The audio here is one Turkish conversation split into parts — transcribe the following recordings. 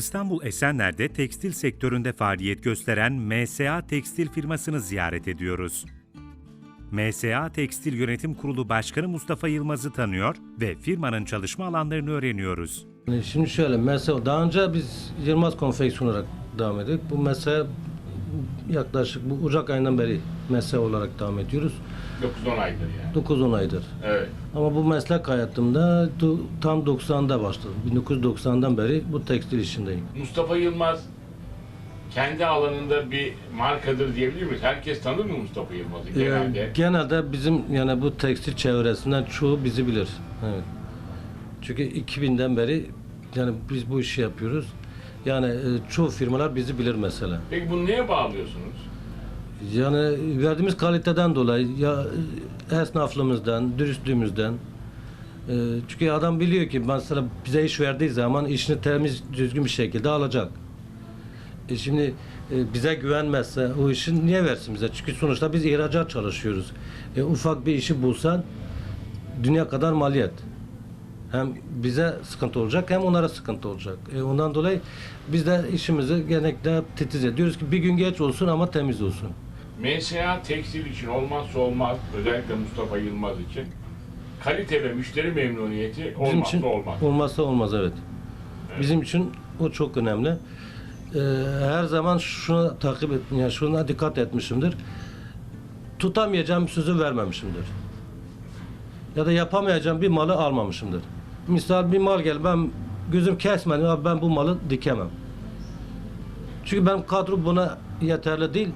İstanbul Esenler'de tekstil sektöründe faaliyet gösteren MSA Tekstil firmasını ziyaret ediyoruz. MSA Tekstil Yönetim Kurulu Başkanı Mustafa Yılmaz'ı tanıyor ve firmanın çalışma alanlarını öğreniyoruz. Şimdi şöyle mesela daha önce biz Yılmaz Konfeksiyon olarak devam ediyorduk. Bu mesele yaklaşık bu Ocak ayından beri mesele olarak devam ediyoruz. 9-10 aydır yani. 9-10 aydır. Evet. Ama bu meslek hayatımda tam 90'da başladım. 1990'dan beri bu tekstil işindeyim. Mustafa Yılmaz kendi alanında bir markadır diyebilir miyiz? Herkes tanır mı Mustafa Yılmaz'ı Ee, genelde? genelde bizim yani bu tekstil çevresinden çoğu bizi bilir. Evet. Çünkü 2000'den beri yani biz bu işi yapıyoruz. Yani e, çoğu firmalar bizi bilir mesela. Peki bunu neye bağlıyorsunuz? Yani verdiğimiz kaliteden dolayı ya e, esnaflığımızdan, dürüstlüğümüzden. E, Çünkü adam biliyor ki mesela bize iş verdiği zaman işini temiz, düzgün bir şekilde alacak. E şimdi e, bize güvenmezse o işi niye versin bize? Çünkü sonuçta biz ihracat çalışıyoruz. E, ufak bir işi bulsan dünya kadar maliyet. Hem bize sıkıntı olacak hem onlara sıkıntı olacak. E, ondan dolayı biz de işimizi genellikle titiz ediyoruz ki bir gün geç olsun ama temiz olsun. MSA tekstil için olmazsa olmaz, özellikle Mustafa Yılmaz için kalite ve müşteri memnuniyeti Bizim olmazsa için olmaz. olmazsa olmaz evet. Bizim için o çok önemli. Ee, her zaman şuna takip et, yani şuna dikkat etmişimdir. Tutamayacağım sözü vermemişimdir. Ya da yapamayacağım bir malı almamışımdır. Misal bir mal gel ben gözüm kesmedim abi ben bu malı dikemem. Çünkü benim kadro buna yeterli değil.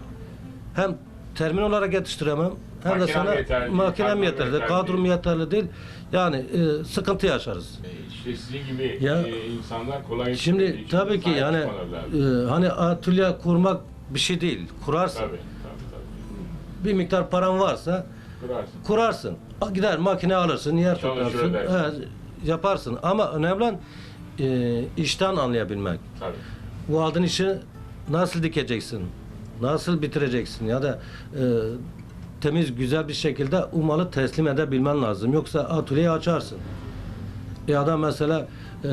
Hem termin olarak yetiştiremem hem de Makinem sana yeterli makinem yeterli, yeterli kadrom yeterli değil. Yani e, sıkıntı yaşarız. E, İşte sizin gibi Ya, e, insanlar kolay Şimdi işin tabii ki yani e, hani atölye kurmak bir şey değil. Kurarsın. Tabii, tabii, Bir miktar paran varsa tabii. Kurarsın. kurarsın. Gider makine alırsın, yer Çalışır tutarsın. edersin. Evet, yaparsın. Ama önemli olan e, işten anlayabilmek. Tabii. Bu aldığın işi nasıl dikeceksin? Nasıl bitireceksin? Ya da e, temiz, güzel bir şekilde o malı teslim edebilmen lazım. Yoksa atölyeyi açarsın. E adam mesela e,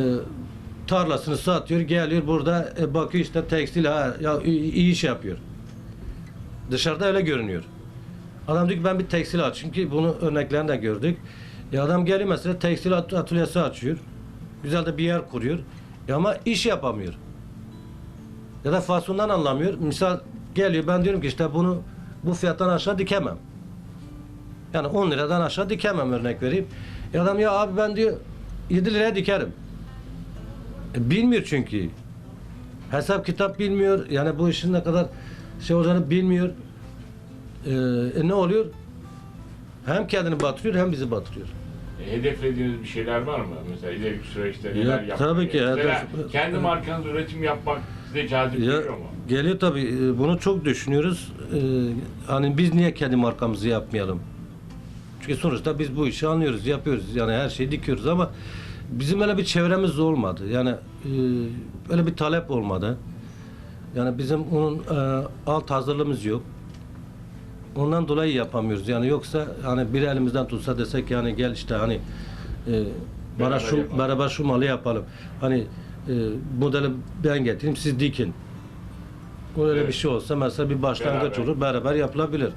tarlasını satıyor, geliyor burada e, bakıyor işte tekstil ha, ya iyi, iş yapıyor. Dışarıda öyle görünüyor. Adam diyor ki ben bir tekstil aç. Çünkü bunu örneklerini de gördük. E adam geliyor mesela tekstil at- atölyesi açıyor. Güzel de bir yer kuruyor. E ama iş yapamıyor. Ya da fasondan anlamıyor. Misal geliyor ben diyorum ki işte bunu bu fiyattan aşağı dikemem. Yani 10 liradan aşağı dikemem örnek vereyim. E adam ya abi ben diyor 7 liraya dikerim. E bilmiyor çünkü. Hesap kitap bilmiyor. Yani bu işin ne kadar şey olacağını bilmiyor. E, e ne oluyor? Hem kendini batırıyor hem bizi batırıyor. E, hedeflediğiniz bir şeyler var mı? Mesela ileriki süreçte Ya, neler yapmak? tabii ki, Mesela hedef- kendi markanız üretim yapmak size cazip Ya, geliyor mu? geliyor tabii. E, Bunu çok düşünüyoruz. E, hani biz niye kendi markamızı yapmayalım? Çünkü sonuçta biz bu işi anlıyoruz, yapıyoruz. Yani her şeyi dikiyoruz ama bizim öyle bir çevremiz olmadı. Yani e, öyle bir talep olmadı. Yani bizim onun e, alt hazırlığımız yok. Ondan dolayı yapamıyoruz. Yani yoksa hani bir elimizden tutsa desek yani gel işte hani e, bana şu yapalım. beraber şu malı yapalım. Hani e, modeli ben getireyim siz dikin. Öyle Evet. bir şey olsa mesela bir başlangıç Beraber. olur beraber yapılabilir.